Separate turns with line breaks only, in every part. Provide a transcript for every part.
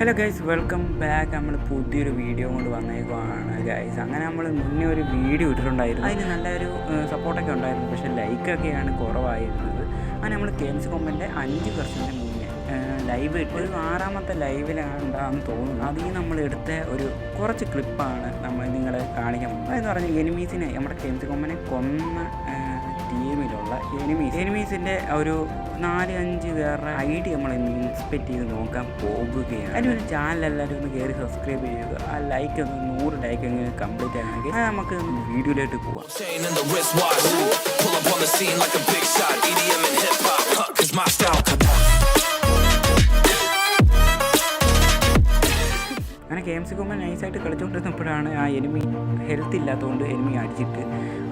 Hello guys welcome back നമ്മൾ പുതിയൊരു video കൊണ്ട് വന്നേക്കുവാണ്. ഗൈസ് അങ്ങനെ നമ്മൾ മുന്നേ ഒരു വീഡിയോ ഇട്ടിട്ടുണ്ടായിരുന്നു. അതിന് നല്ലൊരു സപ്പോർട്ടൊക്കെ ഉണ്ടായിരുന്നു. പക്ഷേ ലൈക്കൊക്കെയാണ് കുറവായിരുന്നത്. അങ്ങനെ നമ്മൾ കെൻസ് കൊമ്പന്റെ അഞ്ച് പെർസെന്റ് മുന്നേ ലൈവ് ഇട്ട് ഒരു ആറാമത്തെ ലൈവിലാണ്ടാന്ന് തോന്നുന്നു. അതിൽ നമ്മൾ എടുത്ത ഒരു കുറച്ച് ക്ലിപ്പാണ് നമ്മൾ നിങ്ങളെ കാണിക്കാൻ പോകുന്നത്. അതെന്ന് പറഞ്ഞാൽ എനിമീസിനെ നമ്മുടെ കെൻസ് കൊമ്പനെ കൊന്ന ടീമിലുള്ള എനിമീസ് എനിമീസിന്റെ ഒരു നാല് അഞ്ച് പേരുടെ ഐഡി നമ്മൾ ഇൻസ്പെക്ട് ചെയ്ത് നോക്കാൻ പോകുകയാണ്. അതിന് ഒരു ചാനൽ എല്ലാവരും ഒന്ന് കയറി സബ്സ്ക്രൈബ് ചെയ്യുക. ആ ലൈക്ക് ഒന്ന് നൂറ് ലൈക്ക് അങ്ങ് കംപ്ലീറ്റ് ആണെങ്കിൽ അത് നമുക്ക് വീഡിയോയിലോട്ട് പോവാം. അങ്ങനെ ഗെയിംസ് കുമ്പോൾ നൈസായിട്ട് കളിച്ചുകൊണ്ടിരുന്നപ്പോഴാണ് ആ എനിമി ഹെൽത്ത് ഇല്ലാത്തതുകൊണ്ട് എനിമി അടിച്ചിട്ട്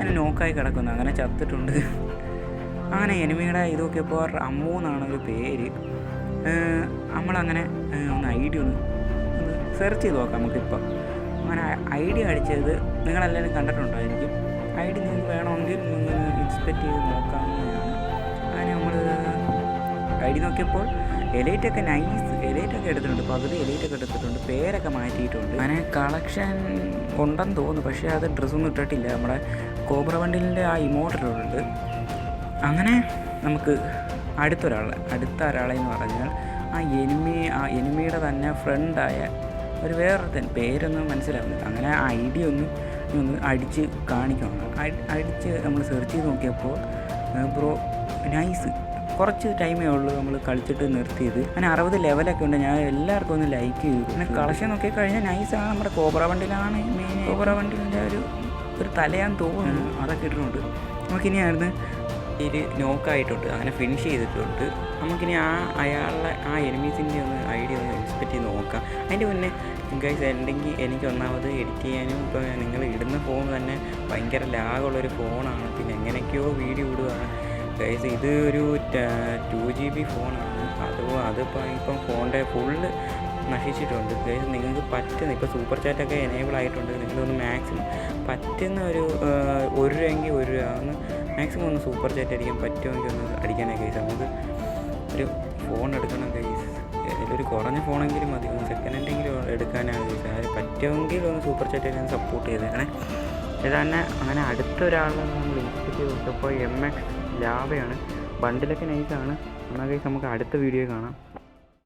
അങ്ങനെ നോക്കായി കിടക്കുന്നു. അങ്ങനെ ചത്തിട്ടുണ്ട്. അങ്ങനെ എനിമിയുടെ ഇത് നോക്കിയപ്പോൾ അമ്മു എന്നാണ് ഒരു പേര് നമ്മളങ്ങനെ ഒന്ന് ഐഡിയ ഒന്ന് സെർച്ച് ചെയ്ത് നോക്കാം നമുക്കിപ്പം. അങ്ങനെ ഐഡിയ അടിച്ചത് നിങ്ങളെല്ലാവരും കണ്ടിട്ടുണ്ടായിരിക്കും. ഐഡി നിങ്ങൾക്ക് വേണമെങ്കിൽ നിങ്ങൾ ഇൻസ്പെക്ട് ചെയ്ത് നമ്മൾ ഐ ഡി നോക്കിയപ്പോൾ എലൈറ്റൊക്കെ നൈസ് എലൈറ്റൊക്കെ എടുത്തിട്ടുണ്ട്. പകുതി എലൈറ്റൊക്കെ എടുത്തിട്ടുണ്ട്. പേരൊക്കെ മാറ്റിയിട്ടുണ്ട്. അങ്ങനെ കളക്ഷൻ ഉണ്ടെന്ന് തോന്നുന്നു. പക്ഷേ അത് ഡ്രസ്സൊന്നും ഇട്ടിട്ടില്ല. നമ്മുടെ കോബ്ര വണ്ടിലിന്റെ ആ ഇമോട്ടറുണ്ട് അങ്ങനെ നമുക്ക് അടുത്തൊരാളെ അടുത്ത ഒരാളെ എന്ന് പറഞ്ഞാൽ ആ എനിമി ആ എനിമിയുടെ തന്നെ ഫ്രണ്ടായ ഒരു വേറൊരുത്തൻ. പേരൊന്നും മനസ്സിലാവുന്നില്ല. അങ്ങനെ ആ ഡി ഒന്ന് ഒന്ന് അടിച്ച് കാണിക്കണം അടിച്ച് നമ്മൾ സെർച്ച് ചെയ്ത് നോക്കിയപ്പോൾ ബ്രോ നൈസ് കുറച്ച് ടൈമേ ഉള്ളൂ നമ്മൾ കളിച്ചിട്ട് നിർത്തിയത്. അങ്ങനെ അറുപത് ലെവലൊക്കെ ഉണ്ട്. ഞാൻ എല്ലാവർക്കും ഒന്ന് ലൈക്ക് ചെയ്തു. പിന്നെ കളക്ഷൻ നോക്കി കഴിഞ്ഞാൽ നൈസാണ് നമ്മുടെ കോബ്ര വണ്ടിലാണ് മെയിൻ കോബ്ര വണ്ടിന്റെ ഒരു ഒരു തലയാന്ന് തോന്നുന്നു. അതൊക്കെ ഇട്ടിട്ടുണ്ട്. നമുക്കിനിയായിരുന്നു ഇതിൽ നോക്കായിട്ടുണ്ട് അങ്ങനെ ഫിനിഷ് ചെയ്തിട്ടുണ്ട്. നമുക്കിനി ആ അയാളുടെ ആ എനിമീസിന്റെ ഒന്ന് ഐഡിയ ഒന്ന് എക്സ്പെക്ട് ചെയ്ത് നോക്കാം. അതിന്റെ മുന്നേ ഗൈസ് ഉണ്ടെങ്കിൽ എനിക്ക് ഒന്നാമത് എഡിറ്റ് ചെയ്യാനും ഇപ്പോൾ നിങ്ങൾ ഇടുന്ന ഫോൺ തന്നെ ഭയങ്കര ലാഗുള്ളൊരു ഫോണാണ് പിന്നെ എങ്ങനെയൊക്കെയോ വീഡിയോ ഇടുകയാണ് ഗൈസ് ഇത് ഒരു ടു ജി ബി ഫോണാണ് അത് അതിപ്പോൾ ഇപ്പം ഫോണിന്റെ ഫുള്ള് നശിച്ചിട്ടുണ്ട്. ഗൈസ് നിങ്ങൾക്ക് പറ്റുന്ന ഇപ്പോൾ സൂപ്പർ ചാറ്റൊക്കെ എനേബിൾ ആയിട്ടുണ്ട്. നിങ്ങളൊന്ന് മാക്സിമം പറ്റുന്ന ഒരു ഒരു രൂപയെങ്കിൽ ഒരു രൂപ ഒന്ന് മാക്സിമം ഒന്ന് സൂപ്പർ ചാറ്റ് അടിക്കാൻ പറ്റുമെങ്കിൽ ഒന്ന് അടിക്കാനേ ഗൈസ് നമുക്ക് ഒരു ഫോൺ എടുക്കണം ഗൈസ് ഒരു കുറഞ്ഞ ഫോണെങ്കിലും മതി. ഒന്ന് സെക്കൻഡ് ഹാൻഡെങ്കിലും എടുക്കാനാണ് ഗൈസ് അത് പറ്റുമെങ്കിൽ ഒന്ന് സൂപ്പർ ചാറ്റ് അടിക്കാൻ സപ്പോർട്ട് ചെയ്തേക്കണേ. ഇത് തന്നെ അങ്ങനെ അടുത്തൊരാളെ നമ്മൾ ഇൻസ്റ്റിറ്റ്യൂട്ട് ചെയ്ത്. നോക്കിയപ്പോൾ എം എക്സ് ലാവയാണ് ബണ്ടിലൊക്കെ നൈസാണ് എന്നാൽ നമുക്ക് അടുത്ത വീഡിയോ കാണാം.